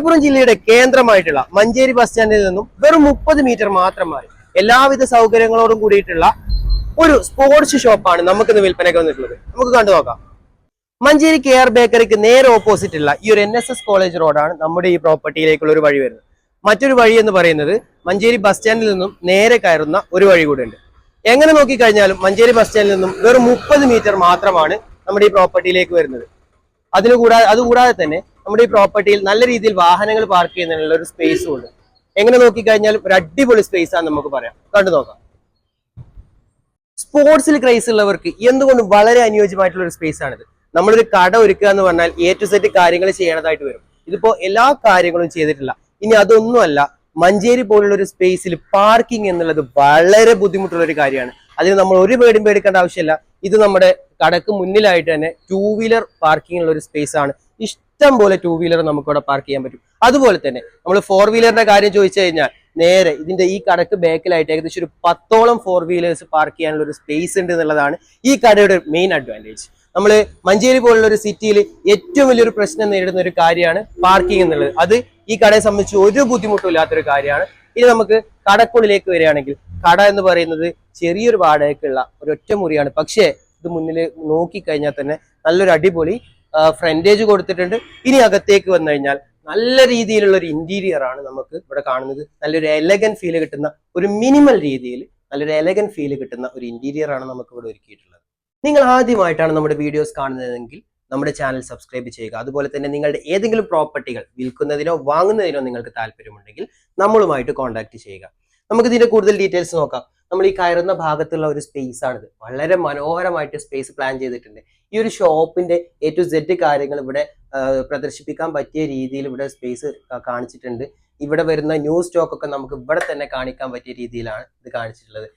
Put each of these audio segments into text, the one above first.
മലപ്പുറം ജില്ലയുടെ കേന്ദ്രമായിട്ടുള്ള മഞ്ചേരി ബസ് സ്റ്റാൻഡിൽ നിന്നും വെറും മുപ്പത് മീറ്റർ മാത്രമായി എല്ലാവിധ സൗകര്യങ്ങളോടും കൂടിയിട്ടുള്ള ഒരു സ്പോർട്സ് ഷോപ്പാണ് നമുക്കിന്ന് വിൽപ്പനയ്ക്ക് വന്നിട്ടുള്ളത്. നമുക്ക് കണ്ടു നോക്കാം. മഞ്ചേരി കെ ആർ ബേക്കറിക്ക് നേരെ ഓപ്പോസിറ്റ് ഉള്ള ഈ ഒരു എൻ എസ് എസ് കോളേജ് റോഡാണ് നമ്മുടെ ഈ പ്രോപ്പർട്ടിയിലേക്കുള്ള ഒരു വഴി വരുന്നത്. മറ്റൊരു വഴി എന്ന് പറയുന്നത് മഞ്ചേരി ബസ് സ്റ്റാൻഡിൽ നിന്നും നേരെ കയറുന്ന ഒരു വഴി കൂടെ ഉണ്ട്. എങ്ങനെ നോക്കിക്കഴിഞ്ഞാലും മഞ്ചേരി ബസ് സ്റ്റാൻഡിൽ നിന്നും വെറും മുപ്പത് മീറ്റർ മാത്രമാണ് നമ്മുടെ ഈ പ്രോപ്പർട്ടിയിലേക്ക് വരുന്നത്. അതിന് കൂടാതെ അതുകൂടാതെ തന്നെ നമ്മുടെ ഈ പ്രോപ്പർട്ടിയിൽ നല്ല രീതിയിൽ വാഹനങ്ങൾ പാർക്ക് ചെയ്യുന്നതിനുള്ള ഒരു സ്പേസും ഉണ്ട്. എങ്ങനെ നോക്കിക്കഴിഞ്ഞാൽ ഒരു അടിപൊളി സ്പേസ് ആണ് നമുക്ക് പറയാം. കണ്ടു നോക്കാം. സ്പോർട്സിൽ ക്രൈസ് ഉള്ളവർക്ക് എന്തുകൊണ്ടും വളരെ അനുയോജ്യമായിട്ടുള്ള ഒരു സ്പേസ് ആണിത്. നമ്മളൊരു കട ഒരുക്കുക എന്ന് പറഞ്ഞാൽ എ ടു സെറ്റ് കാര്യങ്ങൾ ചെയ്യേണ്ടതായിട്ട് വരും. ഇതിപ്പോ എല്ലാ കാര്യങ്ങളും ചെയ്തിട്ടില്ല. ഇനി അതൊന്നുമല്ല മഞ്ചേരി പോലുള്ള ഒരു സ്പേസിൽ പാർക്കിംഗ് എന്നുള്ളത് വളരെ ബുദ്ധിമുട്ടുള്ള ഒരു കാര്യമാണ്. അതിന് നമ്മൾ ഒരു പേടിയും പേടിക്കേണ്ട ആവശ്യമില്ല. ഇത് നമ്മുടെ കടക്ക് മുന്നിലായിട്ട് തന്നെ ടൂ വീലർ പാർക്കിംഗ് ഒരു സ്പേസ് ആണ്. ഇഷ്ടം പോലെ ടൂ വീലർ നമുക്ക് ഇവിടെ പാർക്ക് ചെയ്യാൻ പറ്റും. അതുപോലെ തന്നെ നമ്മൾ ഫോർ വീലറിന്റെ കാര്യം ചോദിച്ചു കഴിഞ്ഞാൽ നേരെ ഇതിന്റെ ഈ കടക്ക് ബാക്കിലായിട്ട് ഏകദേശം ഒരു പത്തോളം ഫോർ വീലേഴ്സ് പാർക്ക് ചെയ്യാനുള്ള ഒരു സ്പേസ് ഉണ്ട് എന്നുള്ളതാണ് ഈ കടയുടെ മെയിൻ അഡ്വാന്റേജ് നമ്മൾ മഞ്ചേരി പോലുള്ള ഒരു സിറ്റിയിൽ ഏറ്റവും വലിയൊരു പ്രശ്നം നേരിടുന്ന ഒരു കാര്യമാണ് പാർക്കിംഗ് എന്നുള്ളത്. അത് ഈ കടയെ സംബന്ധിച്ച് ഒരു ബുദ്ധിമുട്ടും ഇല്ലാത്തൊരു കാര്യമാണ്. ഇനി നമുക്ക് കടക്കുള്ളിലേക്ക് വരികയാണെങ്കിൽ കട എന്ന് പറയുന്നത് ചെറിയൊരു വാടകയ്ക്കുള്ള ഒരു ഒറ്റ മുറിയാണ് പക്ഷേ ഇത് മുന്നിൽ നോക്കിക്കഴിഞ്ഞാൽ തന്നെ നല്ലൊരു അടിപൊളി ഫ്രണ്ടേജ് കൊടുത്തിട്ടുണ്ട്. ഇനി അകത്തേക്ക് വന്നു കഴിഞ്ഞാൽ നല്ല രീതിയിലുള്ള ഒരു ഇന്റീരിയർ ആണ് നമുക്ക് ഇവിടെ കാണുന്നത്. നല്ലൊരു എലഗൻ ഫീൽ കിട്ടുന്ന ഒരു മിനിമൽ രീതിയിൽ നല്ലൊരു എലഗൻ ഫീൽ കിട്ടുന്ന ഒരു ഇന്റീരിയർ ആണ് നമുക്ക് ഇവിടെ ഒരുക്കിയിട്ടുള്ളത്. നിങ്ങൾ ആദ്യമായിട്ടാണ് നമ്മുടെ വീഡിയോസ് കാണുന്നതെങ്കിൽ നമ്മുടെ ചാനൽ സബ്സ്ക്രൈബ് ചെയ്യുക. അതുപോലെ തന്നെ നിങ്ങളുടെ ഏതെങ്കിലും പ്രോപ്പർട്ടികൾ വിൽക്കുന്നതിനോ വാങ്ങുന്നതിനോ നിങ്ങൾക്ക് താല്പര്യമുണ്ടെങ്കിൽ നമ്മളുമായിട്ട് കോൺടാക്ട് ചെയ്യുക. നമുക്ക് ഇതിന്റെ കൂടുതൽ ഡീറ്റെയിൽസ് നോക്കാം. നമ്മൾ ഈ കയറുന്ന ഭാഗത്തുള്ള ഒരു സ്പേസ് ആണിത്. വളരെ മനോഹരമായിട്ട് സ്പേസ് പ്ലാൻ ചെയ്തിട്ടുണ്ട്. ഈ ഒരു ഷോപ്പിന്റെ എ ടു സെഡ് കാര്യങ്ങൾ ഇവിടെ പ്രദർശിപ്പിക്കാൻ പറ്റിയ രീതിയിൽ ഇവിടെ സ്പേസ് കാണിച്ചിട്ടുണ്ട്. ഇവിടെ വരുന്ന ന്യൂ സ്റ്റോക്ക് ഒക്കെ നമുക്ക് ഇവിടെ തന്നെ കാണിക്കാൻ പറ്റിയ രീതിയിലാണ് ഇത് കാണിച്ചിട്ടുള്ളത്.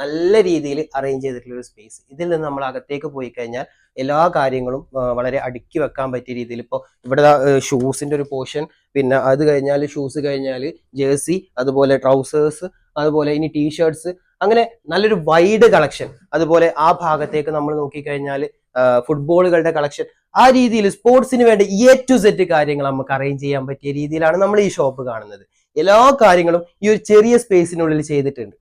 നല്ല രീതിയിൽ അറേഞ്ച് ചെയ്തിട്ടുള്ള ഒരു സ്പേസ് ഇതിൽ നിന്ന് നമ്മൾ അകത്തേക്ക് പോയി കഴിഞ്ഞാൽ എല്ലാ കാര്യങ്ങളും വളരെ അടുക്കി വെക്കാൻ പറ്റിയ രീതിയിൽ ഇപ്പോൾ ഇവിടെ ഷൂസിന്റെ ഒരു പോർഷൻ പിന്നെ അത് കഴിഞ്ഞാൽ ഷൂസ് കഴിഞ്ഞാൽ ജേഴ്സി അതുപോലെ ട്രൗസേഴ്സ് അതുപോലെ ഇനി ടീഷർട്സ് അങ്ങനെ നല്ലൊരു വൈഡ് കളക്ഷൻ അതുപോലെ ആ ഭാഗത്തേക്ക് നമ്മൾ നോക്കിക്കഴിഞ്ഞാൽ ഫുട്ബോളുകളുടെ കളക്ഷൻ ആ രീതിയിൽ സ്പോർട്സിന് വേണ്ട എ ടു സെറ്റ് കാര്യങ്ങൾ നമുക്ക് അറേഞ്ച് ചെയ്യാൻ പറ്റിയ രീതിയിലാണ് നമ്മൾ ഈ ഷോപ്പ് കാണുന്നത്. എല്ലാ കാര്യങ്ങളും ഈ ഒരു ചെറിയ സ്പേസിനുള്ളിൽ ചെയ്തിട്ടുണ്ട്.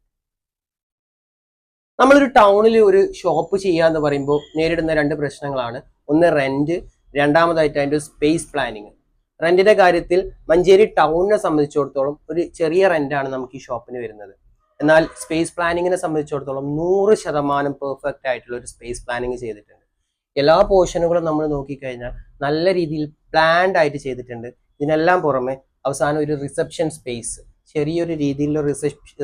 നമ്മളൊരു ടൗണിൽ ഒരു ഷോപ്പ് ചെയ്യാന്ന് പറയുമ്പോൾ നേരിടുന്ന രണ്ട് പ്രശ്നങ്ങളാണ്. ഒന്ന് റെന്റ് രണ്ടാമതായിട്ട് അതിന്റെ സ്പേസ് പ്ലാനിങ് റെന്റിന്റെ കാര്യത്തിൽ മഞ്ചേരി ടൗണിനെ സംബന്ധിച്ചിടത്തോളം ഒരു ചെറിയ റെന്റാണ് നമുക്ക് ഈ ഷോപ്പിന് വരുന്നത്. എന്നാൽ സ്പേസ് പ്ലാനിങ്ങിനെ സംബന്ധിച്ചിടത്തോളം നൂറ് ശതമാനം പെർഫെക്റ്റ് ആയിട്ടുള്ള ഒരു സ്പേസ് പ്ലാനിങ് ചെയ്തിട്ടുണ്ട്. എല്ലാ പോർഷനുകളും നമ്മൾ നോക്കിക്കഴിഞ്ഞാൽ നല്ല രീതിയിൽ പ്ലാൻഡ് ആയിട്ട് ചെയ്തിട്ടുണ്ട്. ഇതിനെല്ലാം പുറമെ അവസാനം ഒരു റിസപ്ഷൻ സ്പേസ് ചെറിയൊരു രീതിയിലുള്ള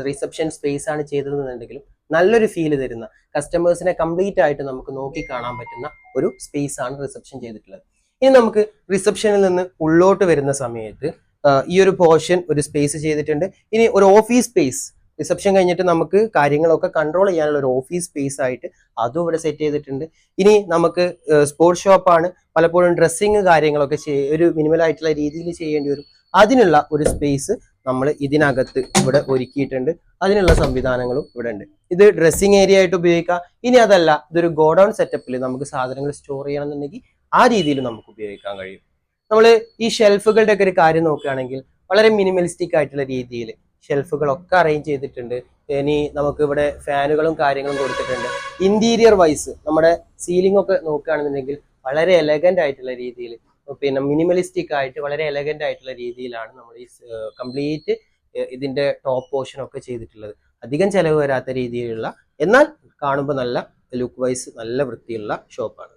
റിസപ്ഷൻ സ്പേസ് ആണ് ചെയ്തതെന്നുണ്ടെങ്കിലും നല്ലൊരു ഫീൽ തരുന്ന കസ്റ്റമേഴ്സിനെ കംപ്ലീറ്റ് ആയിട്ട് നമുക്ക് നോക്കി കാണാൻ പറ്റുന്ന ഒരു സ്പേസ് ആണ് റിസപ്ഷൻ ചെയ്തിട്ടുള്ളത്. ഇനി നമുക്ക് റിസപ്ഷനിൽ നിന്ന് ഉള്ളോട്ട് വരുന്ന സമയത്ത് ഈ ഒരു പോർഷൻ ഒരു സ്പേസ് ചെയ്തിട്ടുണ്ട്. ഇനി ഒരു ഓഫീസ് സ്പേസ് റിസപ്ഷൻ കഴിഞ്ഞിട്ട് നമുക്ക് കാര്യങ്ങളൊക്കെ കൺട്രോൾ ചെയ്യാനുള്ള ഒരു ഓഫീസ് സ്പേസ് ആയിട്ട് അതും ഇവിടെ സെറ്റ് ചെയ്തിട്ടുണ്ട്. ഇനി നമുക്ക് സ്പോർട്സ് ഷോപ്പാണ് പലപ്പോഴും ഡ്രസ്സിങ് കാര്യങ്ങളൊക്കെ ഒരു മിനിമൽ ആയിട്ടുള്ള രീതിയിൽ ചെയ്യേണ്ടി വരും. അതിനുള്ള ഒരു സ്പേസ് നമ്മൾ ഇതിനകത്ത് ഇവിടെ ഒരുക്കിയിട്ടുണ്ട്. അതിനുള്ള സംവിധാനങ്ങളും ഇവിടെ ഉണ്ട്. ഇത് ഡ്രസ്സിങ് ഏരിയ ആയിട്ട് ഉപയോഗിക്കാം. ഇനി അതല്ല ഇതൊരു ഗോഡൗൺ സെറ്റപ്പിൽ നമുക്ക് സാധനങ്ങൾ സ്റ്റോർ ചെയ്യണമെന്നുണ്ടെങ്കിൽ ആ രീതിയിൽ നമുക്ക് ഉപയോഗിക്കാൻ കഴിയും. നമ്മൾ ഈ ഷെൽഫുകളുടെ ഒക്കെ ഒരു കാര്യം നോക്കുകയാണെങ്കിൽ വളരെ മിനിമലിസ്റ്റിക് ആയിട്ടുള്ള രീതിയിൽ ഷെൽഫുകളൊക്കെ അറേഞ്ച് ചെയ്തിട്ടുണ്ട്. ഇനി നമുക്ക് ഇവിടെ ഫാനുകളും കാര്യങ്ങളും കൊടുത്തിട്ടുണ്ട്. ഇന്റീരിയർ വൈസ് നമ്മുടെ സീലിംഗ് ഒക്കെ നോക്കുകയാണെന്നുണ്ടെങ്കിൽ വളരെ എലഗന്റ് ആയിട്ടുള്ള രീതിയിൽ പിന്നെ മിനിമലിസ്റ്റിക് ആയിട്ട് വളരെ എലഗന്റ് ആയിട്ടുള്ള രീതിയിലാണ് നമ്മൾ ഈ കംപ്ലീറ്റ് ഇതിന്റെ ടോപ്പ് പോർഷൻ ഒക്കെ ചെയ്തിട്ടുള്ളത്. അധികം ചെലവ് വരാത്ത രീതിയിലുള്ള എന്നാൽ കാണുമ്പോൾ നല്ല ലുക്ക് വൈസ് നല്ല വൃത്തിയുള്ള ഷോപ്പാണ്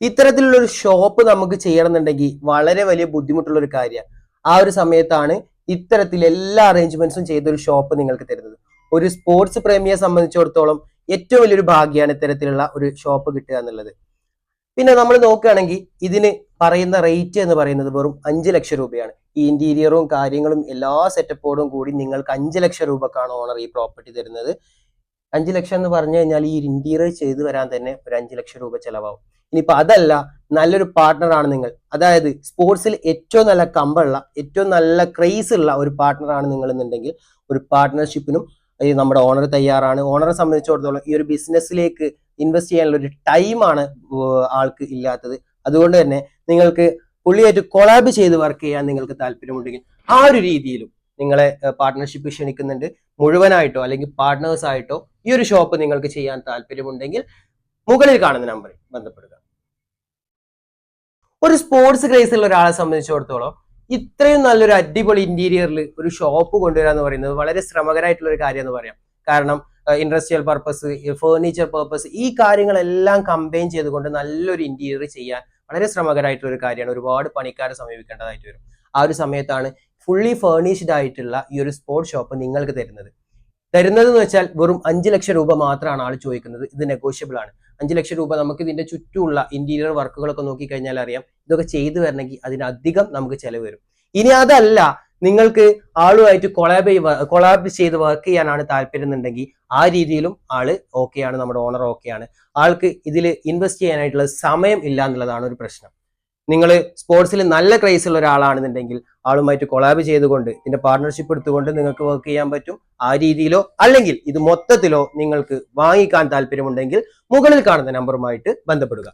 ഇത്തരത്തിലുള്ള ഒരു ഷോപ്പ് നമുക്ക് ചെയ്യണമെന്നുണ്ടെങ്കിൽ വളരെ വലിയ ബുദ്ധിമുട്ടുള്ള ഒരു കാര്യമാണ് ആ ഒരു സമയത്താണ് ഇത്തരത്തിൽ എല്ലാ അറേഞ്ച്മെന്റ്സും ചെയ്ത ഒരു ഷോപ്പ് നിങ്ങൾക്ക് തരുന്നത്. ഒരു സ്പോർട്സ് പ്രേമിയെ സംബന്ധിച്ചിടത്തോളം ഏറ്റവും വലിയൊരു ഭാഗ്യമാണ് ഇത്തരത്തിലുള്ള ഒരു ഷോപ്പ് കിട്ടുക എന്നുള്ളത്. പിന്നെ നമ്മൾ നോക്കുകയാണെങ്കിൽ ഇതിന് പറയുന്ന റേറ്റ് എന്ന് പറയുന്നത് വെറും അഞ്ച് ലക്ഷം രൂപയാണ്. ഈ ഇന്റീരിയറും കാര്യങ്ങളും എല്ലാ സെറ്റപ്പോടും കൂടി നിങ്ങൾക്ക് അഞ്ച് ലക്ഷം രൂപക്കാണ് ഓണർ ഈ പ്രോപ്പർട്ടി തരുന്നത്. അഞ്ച് ലക്ഷം എന്ന് പറഞ്ഞു കഴിഞ്ഞാൽ ഈ ഇന്റീരിയർ ചെയ്തു വരാൻ തന്നെ ഒരു അഞ്ച് ലക്ഷം രൂപ ചെലവാകും. ഇനിയിപ്പോൾ അതല്ല നല്ലൊരു പാർട്ട്ണറാണ് നിങ്ങൾ. അതായത് സ്പോർട്സിൽ ഏറ്റവും നല്ല കമ്പുള്ള ഏറ്റവും നല്ല ക്രേസ് ഉള്ള ഒരു പാർട്ട്ണറാണ് നിങ്ങൾ എന്നുണ്ടെങ്കിൽ ഒരു പാർട്ട്ണർഷിപ്പിനും ഈ നമ്മുടെ ഓണർ തയ്യാറാണ്. ഓണറെ സംബന്ധിച്ചിടത്തോളം ഈ ഒരു ബിസിനസ്സിലേക്ക് ഇൻവെസ്റ്റ് ചെയ്യാനുള്ള ഒരു ടൈമാണ് ആൾക്ക് ഇല്ലാത്തത്. അതുകൊണ്ട് തന്നെ നിങ്ങൾക്ക് പുള്ളിയായിട്ട് കൊളാബ് ചെയ്ത് വർക്ക് ചെയ്യാൻ നിങ്ങൾക്ക് താല്പര്യമുണ്ടെങ്കിൽ ആ ഒരു രീതിയിലും നിങ്ങളെ പാർട്ട്ണർഷിപ്പ് ക്ഷണിക്കുന്നുണ്ട്. മുഴുവനായിട്ടോ അല്ലെങ്കിൽ പാർട്ട്നേഴ്സ് ആയിട്ടോ ഈ ഒരു ഷോപ്പ് നിങ്ങൾക്ക് ചെയ്യാൻ താല്പര്യമുണ്ടെങ്കിൽ മുകളിൽ കാണുന്ന നമ്പറിൽ ബന്ധപ്പെടുക. ഒരു സ്പോർട്സ് ക്രേസ് ഉള്ള ഒരാളെ സംബന്ധിച്ചിടത്തോളം ഇത്രയും നല്ലൊരു അടിപൊളി ഇന്റീരിയറിൽ ഒരു ഷോപ്പ് കൊണ്ടുവരിക എന്ന് പറയുന്നത് വളരെ ശ്രമകരമായിട്ടുള്ള ഒരു കാര്യം എന്ന് പറയാം. കാരണം ഇൻഡസ്ട്രിയൽ പർപ്പസ് ഫേർണിച്ചർ പർപ്പസ് ഈ കാര്യങ്ങളെല്ലാം കമ്പൈൻ ചെയ്തുകൊണ്ട് നല്ലൊരു ഇന്റീരിയർ ചെയ്യാൻ വളരെ ശ്രമകരമായിട്ടുള്ള ഒരു കാര്യമാണ്. ഒരുപാട് പണിക്കാരെ സമീപിക്കേണ്ടതായിട്ട് വരും. ആ ഒരു സമയത്താണ് ഫുള്ളി ഫേർണിഷ്ഡ് ആയിട്ടുള്ള ഈ ഒരു സ്പോർട്സ് ഷോപ്പ് നിങ്ങൾക്ക് തരുന്നത്. തരുന്നത് എന്ന് വെച്ചാൽ വെറും അഞ്ച് ലക്ഷം രൂപ മാത്രമാണ് ആൾ ചോദിക്കുന്നത്. ഇത് നെഗോഷ്യബിൾ ആണ്. അഞ്ച് ലക്ഷം രൂപ നമുക്ക് ഇതിന്റെ ചുറ്റുമുള്ള ഇന്റീരിയർ വർക്കുകളൊക്കെ നോക്കി കഴിഞ്ഞാൽ അറിയാം. ഇതൊക്കെ ചെയ്തു വരണമെങ്കിൽ അതിനധികം നമുക്ക് ചെലവ് വരും. ഇനി അതല്ല നിങ്ങൾക്ക് ആളുമായിട്ട് കൊളാബ് കൊളാബ് ചെയ്ത് വർക്ക് ചെയ്യാനാണ് താല്പര്യം എന്നുണ്ടെങ്കിൽ ആ രീതിയിലും ആൾ ഓക്കെയാണ് നമ്മുടെ ഓണർ ഓക്കെയാണ് ആൾക്ക് ഇതിൽ ഇൻവെസ്റ്റ് ചെയ്യാനായിട്ടുള്ള സമയം ഇല്ല എന്നുള്ളതാണ് ഒരു പ്രശ്നം. നിങ്ങൾ സ്പോർട്സിൽ നല്ല ക്രൈസ് ഉള്ള ഒരാളാണെന്നുണ്ടെങ്കിൽ ആളുമായിട്ട് കൊളാബ് ചെയ്തുകൊണ്ട് ഇതിന്റെ പാർട്ണർഷിപ്പ് എടുത്തുകൊണ്ട് നിങ്ങൾക്ക് വർക്ക് ചെയ്യാൻ പറ്റും. ആ രീതിയിലോ അല്ലെങ്കിൽ ഇത് മൊത്തത്തിലോ നിങ്ങൾക്ക് വാങ്ങിക്കാൻ താല്പര്യമുണ്ടെങ്കിൽ മുകളിൽ കാണുന്ന നമ്പറുമായിട്ട് ബന്ധപ്പെടുക.